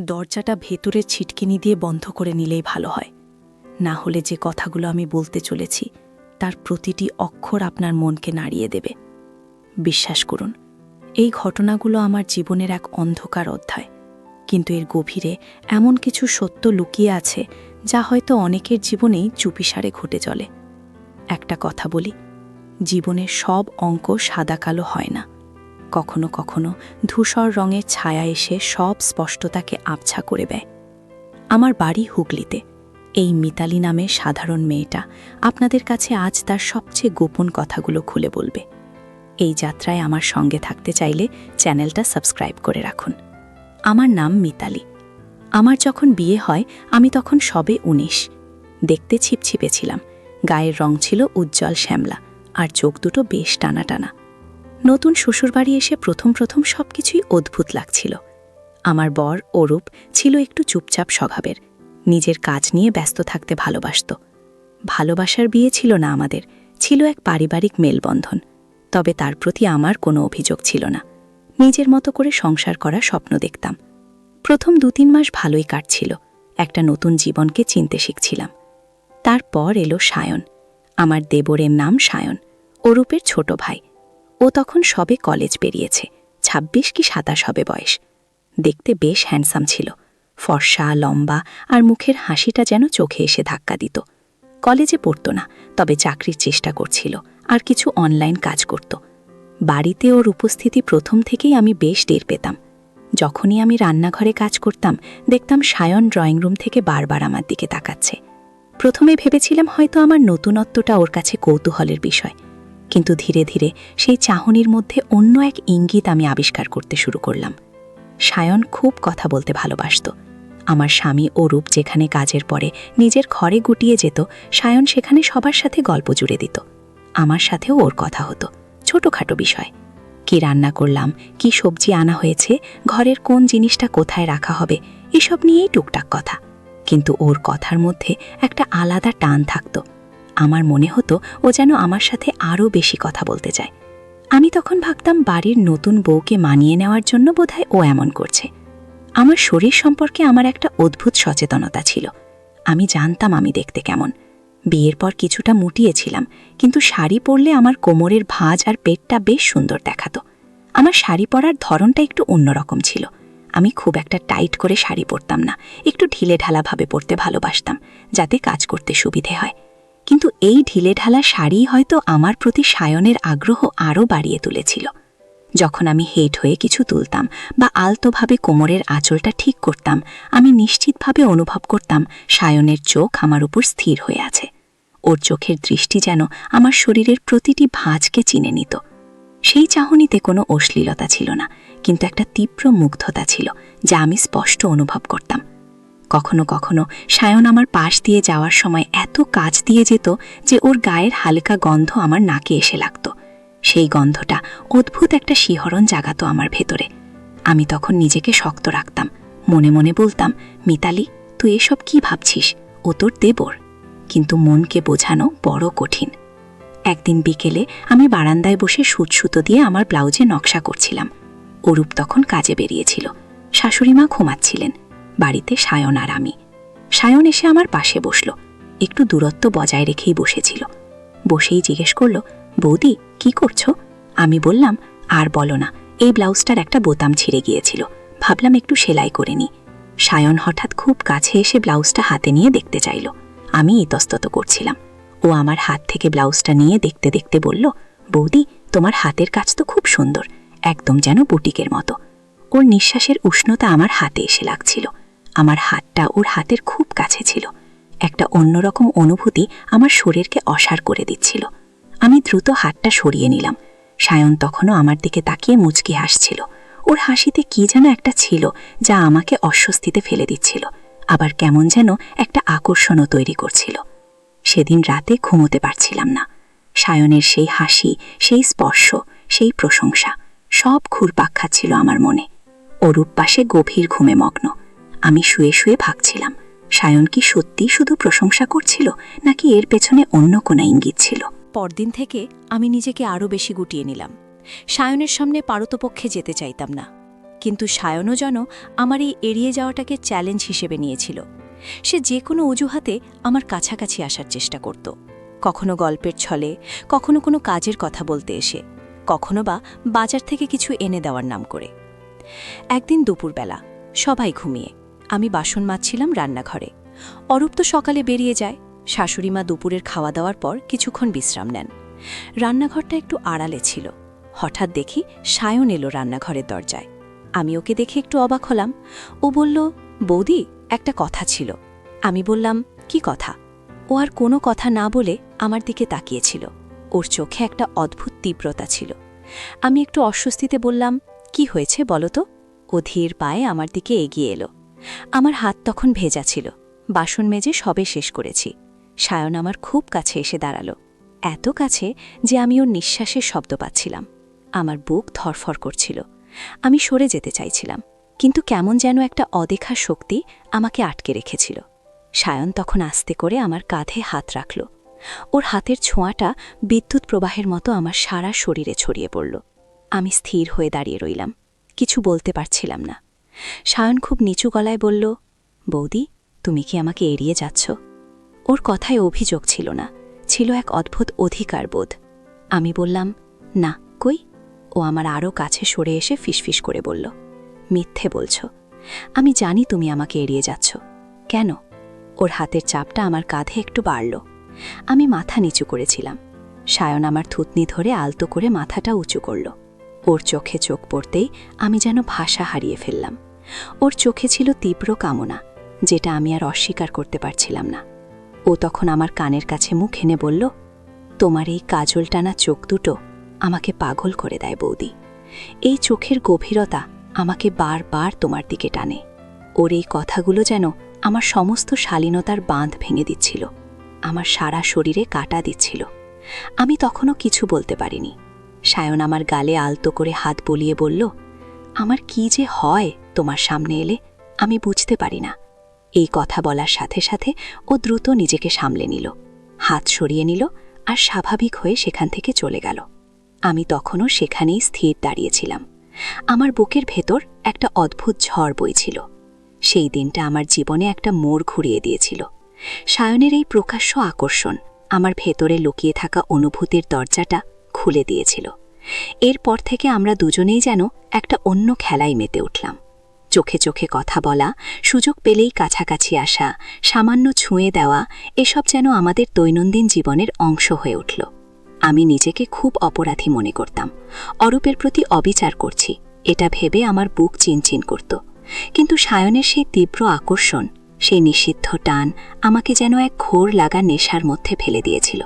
দরজাটা ভেতরের ছিটকিনি দিয়ে বন্ধ করে নিলেই ভালো হয়। না হলে যে কথাগুলো আমি বলতে চলেছি, তার প্রতিটি অক্ষর আপনার মনকে নাড়িয়ে দেবে। বিশ্বাস করুন, এই ঘটনাগুলো আমার জীবনের এক অন্ধকার অধ্যায়। কিন্তু এর গভীরে এমন কিছু সত্য লুকিয়ে আছে, যা হয়তো অনেকের জীবনেই চুপিসারে ঘটে চলে। একটা কথা বলি, জীবনের সব অঙ্ক সাদা কালো হয় না। কখনো কখনো ধূসর রঙের ছায়া এসে সব স্পষ্টতাকে আবছা করে দেয়। আমার বাড়ি হুগলিতে। এই মিতালি নামের সাধারণ মেয়েটা আপনাদের কাছে আজ তার সবচেয়ে গোপন কথাগুলো খুলে বলবে। এই যাত্রায় আমার সঙ্গে থাকতে চাইলে চ্যানেলটা সাবস্ক্রাইব করে রাখুন। আমার নাম মিতালি। আমার যখন বিয়ে হয়, আমি তখন সবে উনিশ। দেখতে ছিপছিপে ছিলাম। গায়ের রং ছিল উজ্জ্বল শ্যামলা, আর চোখ দুটো বেশ টানা টানা নতুন শ্বশুরবাড়ি এসে প্রথম প্রথম সব কিছুই অদ্ভুত লাগছিল। আমার বর অরূপ ছিল একটু চুপচাপ স্বভাবের। নিজের কাজ নিয়ে ব্যস্ত থাকতে ভালোবাসত। ভালোবাসার বিয়ে ছিল না আমাদের, ছিল এক পারিবারিক মেলবন্ধন। তবে তার প্রতি আমার কোনো অভিযোগ ছিল না। নিজের মতো করে সংসার করার স্বপ্ন দেখতাম। প্রথম দু তিন মাস ভালোই কাটছিল, একটা নতুন জীবনকে চিনতে শিখছিলাম। তারপর এলো সায়ন। আমার দেবরের নাম সায়ন অরূপের ছোট ভাই। ও তখন সবে কলেজ বেরিয়েছে ২৬ কি সাতাশ হবে বয়স। দেখতে বেশ হ্যান্ডসাম ছিল। ফর্সা, লম্বা আর মুখের হাসিটা যেন চোখে এসে ধাক্কা দিত। কলেজে পড়তো না, তবে চাকরির চেষ্টা করছিল আর কিছু অনলাইন কাজ করত। বাড়িতে ওর উপস্থিতি প্রথম থেকেই আমি বেশ টের পেতাম। যখনই আমি রান্নাঘরে কাজ করতাম, দেখতাম সায়ন ড্রয়িং রুম থেকে বারবার আমার দিকে তাকাচ্ছে। প্রথমে ভেবেছিলাম হয়তো আমার নতুনত্বটা ওর কাছে কৌতূহলের বিষয়। কিন্তু ধীরে ধীরে সেই চাহনির মধ্যে অন্য এক ইঙ্গিত আমি আবিষ্কার করতে শুরু করলাম। সায়ন খুব কথা বলতে ভালোবাসত। আমার স্বামী অরূপ যেখানে কাজের পরে নিজের ঘরে গুটিয়ে যেত, সায়ন সেখানে সবার সাথে গল্প জুড়ে দিত। আমার সাথেও ওর কথা হতো। ছোটোখাটো বিষয়। কি রান্না করলাম, কি সবজি আনা হয়েছে, ঘরের কোন জিনিসটা কোথায় রাখা হবে, এসব নিয়েই টুকটাক কথা। কিন্তু ওর কথার মধ্যে একটা আলাদা টান থাকতো। আমার মনে হতো ও যেন আমার সাথে আরও বেশি কথা বলতে চায়। আমি তখন ভাবতাম বাড়ির নতুন বউকে মানিয়ে নেওয়ার জন্য বোধহয় ও এমন করছে। আমার শরীর সম্পর্কে আমার একটা অদ্ভুত সচেতনতা ছিল। আমি জানতাম আমি দেখতে কেমন। বিয়ের পর কিছুটা মুটিয়েছিলাম, কিন্তু শাড়ি পরলে আমার কোমরের ভাঁজ আর পেটটা বেশ সুন্দর দেখাতো। আমার শাড়ি পরার ধরনটা একটু অন্যরকম ছিল। আমি খুব একটা টাইট করে শাড়ি পরতাম না, একটু ঢিলে ঢালাভাবে পরতে ভালোবাসতাম, যাতে কাজ করতে সুবিধে হয়। কিন্তু এই ঢিলে ঢালা শাড়ি হয়তো আমার প্রতি সায়নের আগ্রহ আরও বাড়িয়ে তুলেছিল। যখন আমি হেট হয়ে কিছু তুলতাম বা আলতোভাবে কোমরের আঁচলটা ঠিক করতাম, আমি নিশ্চিতভাবে অনুভব করতাম সায়নের চোখ আমার উপর স্থির হয়ে আছে। ওর চোখের দৃষ্টি যেন আমার শরীরের প্রতিটি ভাঁজকে চিনে নিত। সেই চাহনিতে কোনো অশ্লীলতা ছিল না, কিন্তু একটা তীব্র মুগ্ধতা ছিল, যা আমি স্পষ্ট অনুভব করতাম। কখনো কখনো সায়ন আমার পাশ দিয়ে যাওয়ার সময় এত কাজ দিয়ে যেত যে ওর গায়ের হালকা গন্ধ আমার নাকে এসে লাগত। সেই গন্ধটা অদ্ভুত একটা শিহরণ জাগাতো আমার ভেতরে। আমি তখন নিজেকে শক্ত রাখতাম। মনে মনে বলতাম, মিতালি, তুই এসব কি ভাবছিস? ও তোর দেবর। কিন্তু মনকে বোঝানো বড় কঠিন। একদিন বিকেলে আমি বারান্দায় বসে সুত সুতো দিয়ে আমার ব্লাউজে নকশা করছিলাম। অরূপ তখন কাজে বেরিয়েছিল। শাশুড়িমা ঘুমাচ্ছিলেন। বাড়িতে সায়ন আর আমি। সায়ন এসে আমার পাশে বসল। একটু দূরত্ব বজায় রেখেই বসেছিল। বসেই জিজ্ঞেস করল, বৌদি, কি করছ? আমি বললাম, আর বলো না, এই ব্লাউজটার একটা বোতাম ছিঁড়ে গিয়েছিল। ভাবলাম একটু সেলাই করে নি সায়ন হঠাৎ খুব কাছে এসে ব্লাউজটা হাতে নিয়ে দেখতে চাইল। আমি ইতস্তত করছিলাম। ও আমার হাত থেকে ব্লাউজটা নিয়ে দেখতে দেখতে বলল, বৌদি, তোমার হাতের কাজ তো খুব সুন্দর, একদম যেন বুটিকের মতো। ওর নিঃশ্বাসের উষ্ণতা আমার হাতে এসে লাগছিল। আমার হাতটা ওর হাতের খুব কাছে ছিল। একটা অন্যরকম অনুভূতি আমার শরীরকে অসার করে দিচ্ছিল। আমি দ্রুত হাতটা সরিয়ে নিলাম। সায়ন তখনও আমার দিকে তাকিয়ে মুচকি হাসছিল। ওর হাসিতে কি যেন একটা ছিল যা আমাকে অস্বস্তিতে ফেলে দিচ্ছিল। আবার কেমন যেন একটা আকর্ষণও তৈরি করছিল। সেদিন রাতে ঘুমোতে পারছিলাম না। সায়নের সেই হাসি, সেই স্পর্শ, সেই প্রশংসা সব ঘুরপাক খাচ্ছিল আমার মনে। অরূপ পাশে গভীর ঘুমে মগ্ন। আমি শুয়ে শুয়ে ভাবছিলাম, সায়ন কি সত্যি শুধু প্রশংসা করছিল, নাকি এর পেছনে অন্য কোনো ইঙ্গিত ছিল? পরদিন থেকে আমি নিজেকে আরও বেশি গুটিয়ে নিলাম। সায়নের সামনে পারতপক্ষে যেতে চাইতাম না। কিন্তু সায়নও যেন আমার এই এড়িয়ে যাওয়াটাকে চ্যালেঞ্জ হিসেবে নিয়েছিল। সে যে কোনো অজুহাতে আমার কাছাকাছি আসার চেষ্টা করত। কখনো গল্পের ছলে, কখনো কোনো কাজের কথা বলতে এসে, কখনো বা বাজার থেকে কিছু এনে দেওয়ার নাম করে। একদিন দুপুরবেলা সবাই ঘুমিয়ে আমি বাসন মাজছিলাম রান্নাঘরে। অরূপ তো সকালে বেরিয়ে যায়। শাশুড়িমা দুপুরের খাওয়া দাওয়ার পর কিছুক্ষণ বিশ্রাম নেন। রান্নাঘরটা একটু আড়ালে ছিল। হঠাৎ দেখি সায়ন এলো রান্নাঘরের দরজায়। আমি ওকে দেখে একটু অবাক হলাম। ও বলল, বৌদি, একটা কথা ছিল। আমি বললাম, কি কথা? ও আর কোনো কথা না বলে আমার দিকে তাকিয়েছিল। ওর চোখে একটা অদ্ভুত তীব্রতা ছিল। আমি একটু অস্বস্তিতে বললাম, কি হয়েছে বলো তো? ও ধীর পায়ে আমার দিকে এগিয়ে এলো। আমার হাত তখন ভেজা ছিল। বাসন মেজে সবে শেষ করেছি। সায়ন আমার খুব কাছে এসে দাঁড়াল। এত কাছে যে আমি ওর নিঃশ্বাসের শব্দ পাচ্ছিলাম। আমার বুক ধরফর করছিল। আমি সরে যেতে চাইছিলাম, কিন্তু কেমন যেন একটা অদেখা শক্তি আমাকে আটকে রেখেছিল। সায়ন তখন আস্তে করে আমার কাঁধে হাত রাখল। ওর হাতের ছোঁয়াটা বিদ্যুৎ প্রবাহের মতো আমার সারা শরীরে ছড়িয়ে পড়ল। আমি স্থির হয়ে দাঁড়িয়ে রইলাম। কিছু বলতে পারছিলাম না। সায়ন খুব নিচু গলায় বলল, বৌদি, তুমি কি আমাকে এড়িয়ে যাচ্ছ? ওর কথায় অভিযোগ ছিল না, ছিল এক অদ্ভুত অধিকার বোধ আমি বললাম, না, কই? ও আমার আরও কাছে সরে এসে ফিসফিস করে বলল, মিথ্যে বলছ। আমি জানি তুমি আমাকে এড়িয়ে যাচ্ছ। কেন? ওর হাতের চাপটা আমার কাঁধে একটু বাড়ল। আমি মাথা নিচু করেছিলাম। সায়ন আমার থুতনি ধরে আলতো করে মাথাটা উঁচু করল। ওর চোখে চোখ পড়তেই আমি যেন ভাষা হারিয়ে ফেললাম। ওর চোখে ছিল তীব্র কামনা, যেটা আমি আর অস্বীকার করতে পারছিলাম না। ও তখন আমার কানের কাছে মুখ এনে বলল, তোমার এই কাজল টানা চোখ দুটো আমাকে পাগল করে দেয় বৌদি। এই চোখের গভীরতা আমাকে বারবার তোমার দিকে টানে। ওর এই কথাগুলো যেন আমার সমস্ত শালীনতার বাঁধ ভেঙে দিচ্ছিল, আমার সারা শরীরে কাটা দিচ্ছিল। আমি তখনও কিছু বলতে পারিনি। সায়ন আমার গালে আলতো করে হাত বলিয়ে বলল, আমার কি যে হয়? তোমার সামনে এলে আমি বুঝতে পারি না। এই কথা বলার সাথে সাথে ও দ্রুত নিজেকে সামলে নিল, হাত সরিয়ে নিল আর স্বাভাবিক হয়ে সেখান থেকে চলে গেল। আমি তখনও সেখানেই স্থির দাঁড়িয়েছিলাম। আমার বুকের ভেতর একটা অদ্ভুত ঝড় বইছিল। সেই দিনটা আমার জীবনে একটা মোড় ঘুরিয়ে দিয়েছিল। সায়নের এই প্রকাশ্য আকর্ষণ আমার ভেতরে লুকিয়ে থাকা অনুভূতির দরজাটা খুলে দিয়েছিল। এরপর থেকে আমরা দুজনেই যেন একটা অন্য খেলায় মেতে উঠলাম। চোখে চোখে কথা বলা, সুযোগ পেলেই কাছাকাছি আসা, সামান্য ছুঁয়ে দেওয়া, এসব যেন আমাদের দৈনন্দিন জীবনের অংশ হয়ে উঠল। আমি নিজেকে খুব অপরাধী মনে করতাম। অরূপের প্রতি অবিচার করছি। এটা ভেবে আমার বুক চিনচিন করত। কিন্তু সায়নের সেই তীব্র আকর্ষণ, সেই নিষিদ্ধ টান আমাকে যেন এক ঘোর লাগা নেশার মধ্যে ফেলে দিয়েছিল।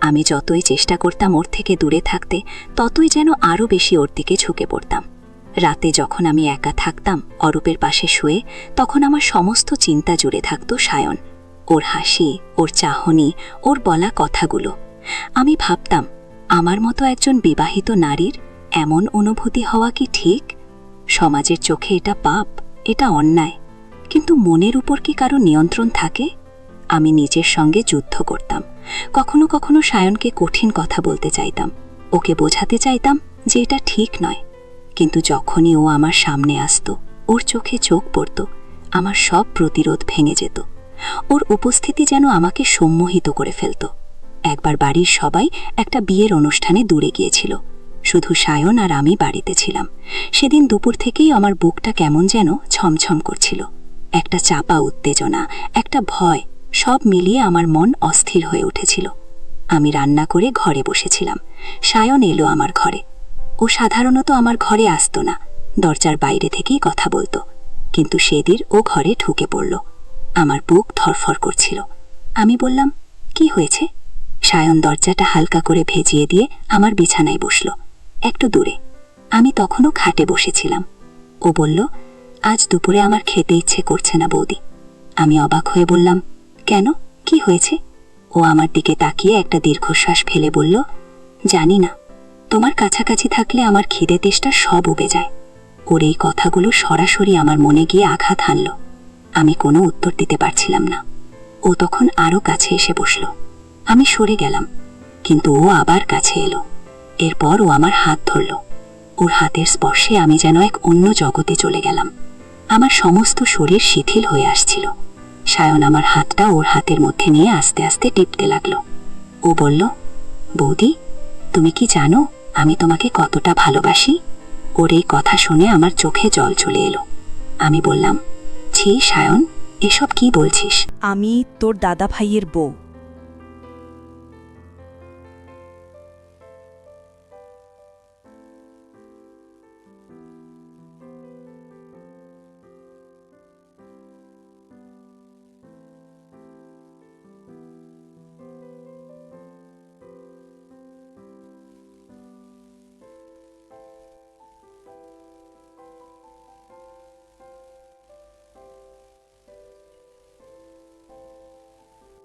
আমি যতই চেষ্টা করতাম ওর থেকে দূরে থাকতে, ততই যেন আরও বেশি ওর দিকে ঝুঁকে পড়তাম। রাতে যখন আমি একা থাকতাম, অরূপের পাশে শুয়ে, তখন আমার সমস্ত চিন্তা জুড়ে থাকত সায়ন। ওর হাসি, ওর চাহনি, ওর বলা কথাগুলো। আমি ভাবতাম, আমার মতো একজন বিবাহিত নারীর এমন অনুভূতি হওয়া কি ঠিক? সমাজের চোখে এটা পাপ, এটা অন্যায়। কিন্তু মনের উপর কি কারও নিয়ন্ত্রণ থাকে? আমি নিজের সঙ্গে যুদ্ধ করতাম। কখনো কখনো সায়নকে কঠিন কথা বলতে চাইতাম। ওকে বোঝাতে চাইতাম যে এটা ঠিক নয়। কিন্তু যখনই ও আমার সামনে আসত, ওর চোখে চোখ পড়ত, আমার সব প্রতিরোধ ভেঙে যেত। ওর উপস্থিতি যেন আমাকে সম্মোহিত করে ফেলত। একবার বাড়ির সবাই একটা বিয়ের অনুষ্ঠানে দূরে গিয়েছিল। শুধু সায়ন আর আমি বাড়িতে ছিলাম। সেদিন দুপুর থেকেই আমার বুকটা কেমন যেন ছমছম করছিল। একটা চাপা উত্তেজনা, একটা ভয়, সব মিলিয়ে আমার মন অস্থির হয়ে উঠেছিল। আমি রান্না করে ঘরে বসেছিলাম। সায়ন এলো আমার ঘরে। ও সাধারণত আমার ঘরে আসতো না। দরজার বাইরে থেকেই কথা বলতো। কিন্তু সেদিন ও ঘরে ঢুকে পড়ল। আমার বুক ধরফর করছিল। আমি বললাম, কি হয়েছে? সায়ন দরজাটা হালকা করে ভেজিয়ে দিয়ে আমার বিছানায় বসল, একটু দূরে। আমি তখনও খাটে বসেছিলাম। ও বলল, আজ দুপুরে আমার খেতে ইচ্ছে করছে না বৌদি। আমি অবাক হয়ে বললাম, কেন? কি হয়েছে? ও আমার দিকে তাকিয়ে একটা দীর্ঘশ্বাস ফেলে বলল, জানি না। তোমার কাছাকাছি থাকলে আমার খিদে তেষ্টা সব উবে যায়। ওর এই কথাগুলো সরাসরি আমার মনে গিয়ে আঘাত হানল। আমি কোনো উত্তর দিতে পারছিলাম না। ও তখন আরও কাছে এসে বসল। আমি সরে গেলাম, কিন্তু ও আবার কাছে এলো। এরপর ও আমার হাত ধরল। ওর হাতের স্পর্শে আমি যেন এক অন্য জগতে চলে গেলাম। আমার সমস্ত শরীর শিথিল হয়ে আসছিল। সায়ন আমার হাতটা ওর হাতের মধ্যে নিয়ে আস্তে আস্তে টিপতে লাগল। ও বলল, বৌদি, তুমি কি জানো আমি তোমাকে কতটা ভালোবাসি। ওর এই কথা শুনে আমার চোখে জল চলে এলো। আমি বললাম, ছি, সায়ন, এসব কি বলছিস? আমি তোর দাদা ভাইয়ের বউ।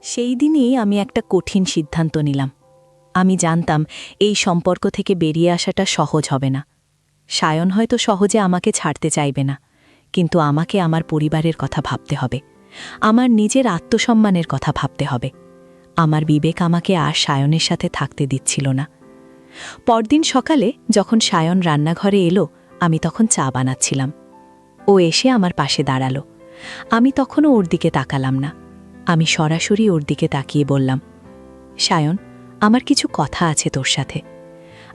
সেই দিনই আমি একটা কঠিন সিদ্ধান্ত নিলাম। আমি জানতাম এই সম্পর্ক থেকে বেরিয়ে আসাটা সহজ হবে না। সায়ন হয়তো সহজে আমাকে ছাড়তে চাইবে না, কিন্তু আমাকে আমার পরিবারের কথা ভাবতে হবে। আমার নিজের আত্মসম্মানের কথা ভাবতে হবে। আমার বিবেক আমাকে আর সায়নের সাথে থাকতে দিচ্ছিল না। পরদিন সকালে যখন সায়ন রান্নাঘরে এলো, আমি তখন চা বানাচ্ছিলাম। ও এসে আমার পাশে দাঁড়াল। আমি তখনও ওর দিকে তাকালাম না। আমি সরাসরি ওর দিকে তাকিয়ে বললাম, সায়ন, আমার কিছু কথা আছে তোর সাথে।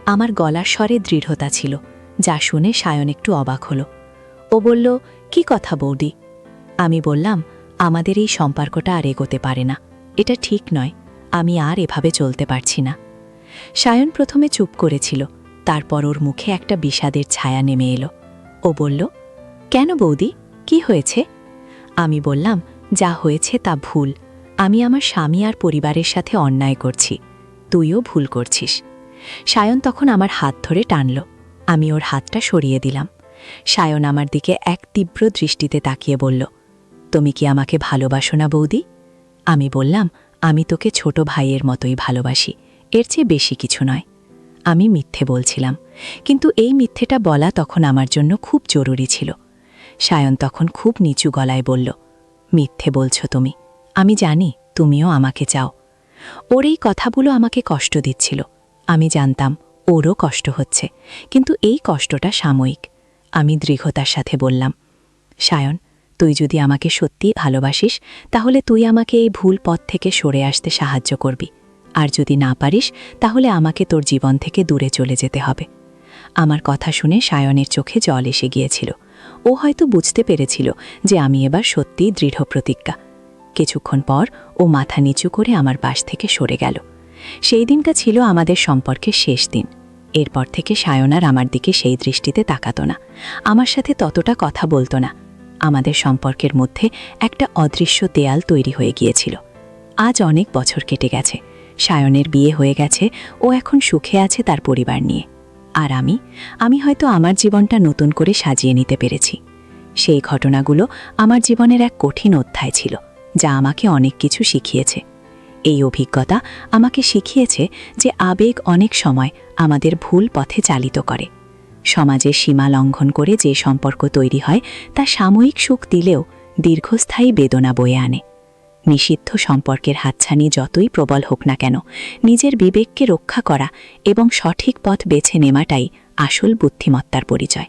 আমার গলার স্বরে দৃঢ়তা ছিল, যা শুনে সায়ন একটু অবাক হলো। ও বলল, কি কথা বৌদি? আমি বললাম, আমাদের এই সম্পর্কটা আর এগোতে পারে না। এটা ঠিক নয়, আমি আর এভাবে চলতে পারছি না। সায়ন প্রথমে চুপ করেছিল, তারপর ওর মুখে একটা বিষাদের ছায়া নেমে এলো। ও বলল, কেন বৌদি? কি হয়েছে? আমি বললাম যা হয়েছে তা ভুল। আমি আমার স্বামী আর পরিবারের সাথে অন্যায় করছি। তুইও ভুল করছিস। সায়ন তখন আমার হাত ধরে টানল। আমি ওর হাতটা সরিয়ে দিলাম। সায়ন আমার দিকে এক তীব্র দৃষ্টিতে তাকিয়ে বলল, তুমি কি আমাকে ভালোবাসো না বৌদি? আমি বললাম, আমি তোকে ছোট ভাইয়ের মতোই ভালোবাসি। এর চেয়ে বেশি কিছু নয়। আমি মিথ্যে বলছিলাম, কিন্তু এই মিথ্যেটা বলা তখন আমার জন্য খুব জরুরি ছিল। সায়ন তখন খুব নিচু গলায় বলল মিথ্যে বলছো তুমি। আমি জানি তুমিও আমাকে চাও। ওর এই কথাগুলো আমাকে কষ্ট দিচ্ছিল। আমি জানতাম ওরও কষ্ট হচ্ছে। কিন্তু এই কষ্টটা সাময়িক। আমি দৃঢ়তার সাথে বললাম, সায়ন, তুই যদি আমাকে সত্যি ভালোবাসিস, তাহলে তুই আমাকে এই ভুল পথ থেকে সরে আসতে সাহায্য করবি। আর যদি না পারিস, তাহলে আমাকে তোর জীবন থেকে দূরে চলে যেতে হবে। আমার কথা শুনে সায়নের চোখে জল এসে গিয়েছিল। ও হয়তো বুঝতে পেরেছিল যে আমি এবার সত্যিই দৃঢ় প্রতিজ্ঞা। কিছুক্ষণ পর ও মাথা নিচু করে আমার পাশ থেকে সরে গেল। সেই দিনটা ছিল আমাদের সম্পর্কের শেষ দিন। এরপর থেকে সায়নার আমার দিকে সেই দৃষ্টিতে তাকাতো না। আমার সাথে ততটা কথা বলতো না। আমাদের সম্পর্কের মধ্যে একটা অদৃশ্য দেয়াল তৈরি হয়ে গিয়েছিল। আজ অনেক বছর কেটে গেছে। সায়নের বিয়ে হয়ে গেছে। ও এখন সুখে আছে তার পরিবার নিয়ে। আর আমি আমি হয়তো আমার জীবনটা নতুন করে সাজিয়ে নিতে পেরেছি। সেই ঘটনাগুলো আমার জীবনের এক কঠিন অধ্যায় ছিল, যা আমাকে অনেক কিছু শিখিয়েছে। এই অভিজ্ঞতা আমাকে শিখিয়েছে যে আবেগ অনেক সময় আমাদের ভুল পথে চালিত করে। সমাজের সীমা লঙ্ঘন করে যে সম্পর্ক তৈরি হয়, তা সাময়িক সুখ দিলেও দীর্ঘস্থায়ী বেদনা বয়ে আনে। নিষিদ্ধ সম্পর্কের হাতছানি যতই প্রবল হোক না কেন, নিজের বিবেককে রক্ষা করা এবং সঠিক পথ বেছে নেওয়াটাই আসল বুদ্ধিমত্তার পরিচয়।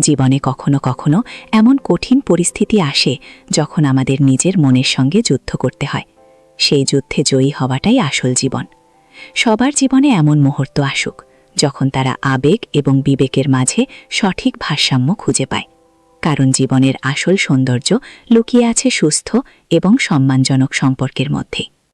জীবনে কখনো কখনো এমন কঠিন পরিস্থিতি আসে যখন আমাদের নিজের মনের সঙ্গে যুদ্ধ করতে হয়। সেই যুদ্ধে জয়ী হওয়াটাই আসল জীবন। সবার জীবনে এমন মুহূর্ত আসুক যখন তারা আবেগ এবং বিবেকের মাঝে সঠিক ভারসাম্য খুঁজে পায়। কারণ জীবনের আসল সৌন্দর্য লুকিয়ে আছে সুস্থ এবং সম্মানজনক সম্পর্কের মধ্যে।